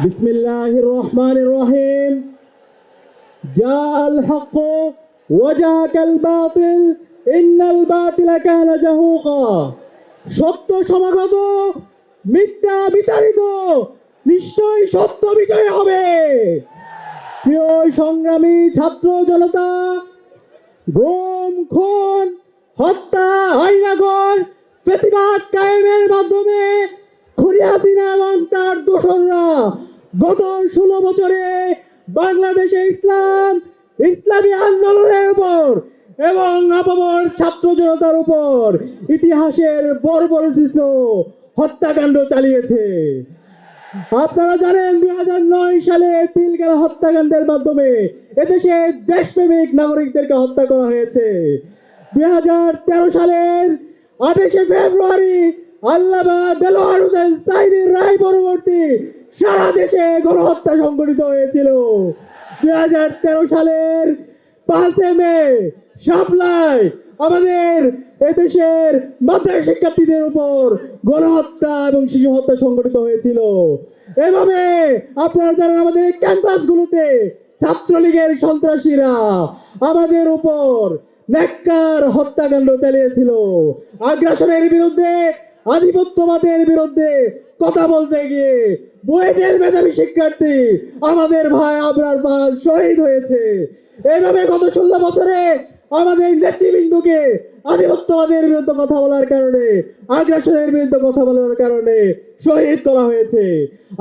বিসমিল্লাহ রহমান রহিম। যা আল সত্য সমাগত, মিথ্যা বিতাড়িত সত্য বিজয় হবে। প্রিয় সংগ্রামী ছাত্র জনতা, গুম, খুন, হত্যা আইনাগর প্রতিবাদ কায়েমের মাধ্যমে খুরিয়াসিনা গত ষোলো বছরে বাংলাদেশে ইসলাম, ইসলামী আন্দোলনের উপর এবং আপামর ছাত্র জনতার উপর ইতিহাসের বর্বরচিত হত্যাকাণ্ড চালিয়েছে। আপনারা জানেন দুই হাজার নয় সালে পিলখানা হত্যাকাণ্ডের মাধ্যমে এদেশে দেশপ্রেমিক নাগরিকদেরকে হত্যা করা হয়েছে। দুই হাজার তেরো সালের আঠাশে ফেব্রুয়ারি দেলোয়ার হোসেন সাইদির রায় পরবর্তী সারা দেশে গণহত্যা সংঘটিত হয়েছিল। দুই হাজার তেরো সালের পাঁচে মে সাপ্লাই আমাদের এদেশের মাদ্রাসা শিক্ষার্থীদের উপর গণহত্যা এবং শিশু হত্যা সংঘটিত হয়েছিল। এভাবে আপনারা জানেন আমাদের ক্যাম্পাসগুলোতে ছাত্রলীগের সন্ত্রাসীরা আমাদের উপর নেককার হত্যাকাণ্ড চালিয়েছিল। আগ্রাসনের বিরুদ্ধে, আধিপত্যবাদের বিরুদ্ধে কথা বলতে গিয়ে বুয়েটের মেধাবী শিক্ষার্থী আমাদের ভাই আবরার পাল শহীদ হয়েছে। এইভাবে গত ষোলো বছরে আমাদের নেতৃবৃন্দকে আধিপত্যবাদের বিরুদ্ধে কথা বলার কারণে, আগ্রাসনের বিরুদ্ধে কথা বলার কারণে শহীদ করা হয়েছে।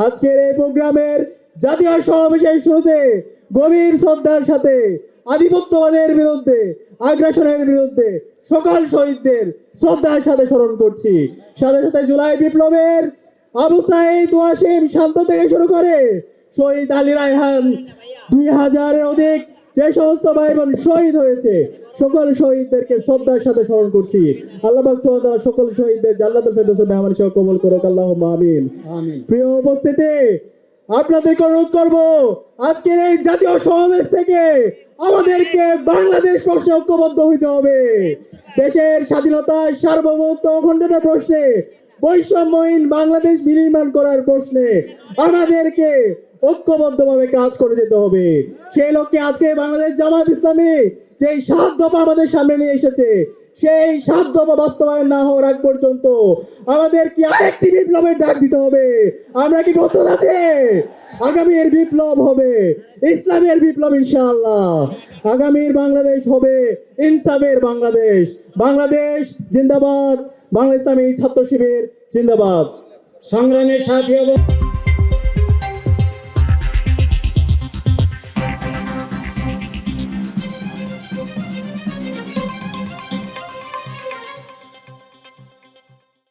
আজকের এই প্রোগ্রামের জাতীয় সমাবেশের শুরুতে গভীর শ্রদ্ধার সাথে আধিপত্যবাদের বিরুদ্ধে, আগ্রাসনের বিরুদ্ধে সকল শহীদদের শ্রদ্ধার সাথে স্মরণ করছি। সাথে সাথে জুলাই বিপ্লবের আবু সাইদ ওয়াসিম শান্ত থেকে শুরু করে শহীদ আলী রায়হান। দুই হাজারের অধিক যে সমস্ত ভাই বোন শহীদ হয়েছে সকল শহীদদেরকে শ্রদ্ধার সাথে স্মরণ করছি। আল্লাহ সুবহানাহু সকল শহীদদের জান্নাতুল ফেরদৌসের মেহমান কবুল করুক আল্লাহুম্মা আমিন। প্রিয় উপস্থিতি আপনাদেরকে অনুরোধ করব আজকের এই জাতীয় সমাবেশ থেকে আমাদেরকে বাংলাদেশ প্রশ্নে ঐক্যবদ্ধ হইতে হবে। দেশের স্বাধীনতা সার্বভৌমত্ব অখণ্ডতা প্রশ্নে বৈষম্যহীন বাংলাদেশ বিনির্মাণ করার প্রশ্নে আমাদেরকে ঐক্যবদ্ধভাবে কাজ করে যেতে হবে। সেই লক্ষ্যে আজকে বাংলাদেশ জামাত ইসলামী যে সাত দফা আমাদের সামনে নিয়ে এসেছে, সেই সাত দফা বাস্তবায়ন না হওয়ার আগ পর্যন্ত আমাদের কি আরেকটি বিপ্লবের ডাক দিতে হবে। আমরা কি প্রস্তুত আছে? আগামীর বিপ্লব হবে, ইসলামের বিপ্লব ইনশাআল্লাহ। আগামীর বাংলাদেশ হবে ইনসাফের বাংলাদেশ। বাংলাদেশ জিন্দাবাদ। বাংলা ইসলামী ছাত্র শিবির জিন্দাবাদ। সংগ্রামের সাথে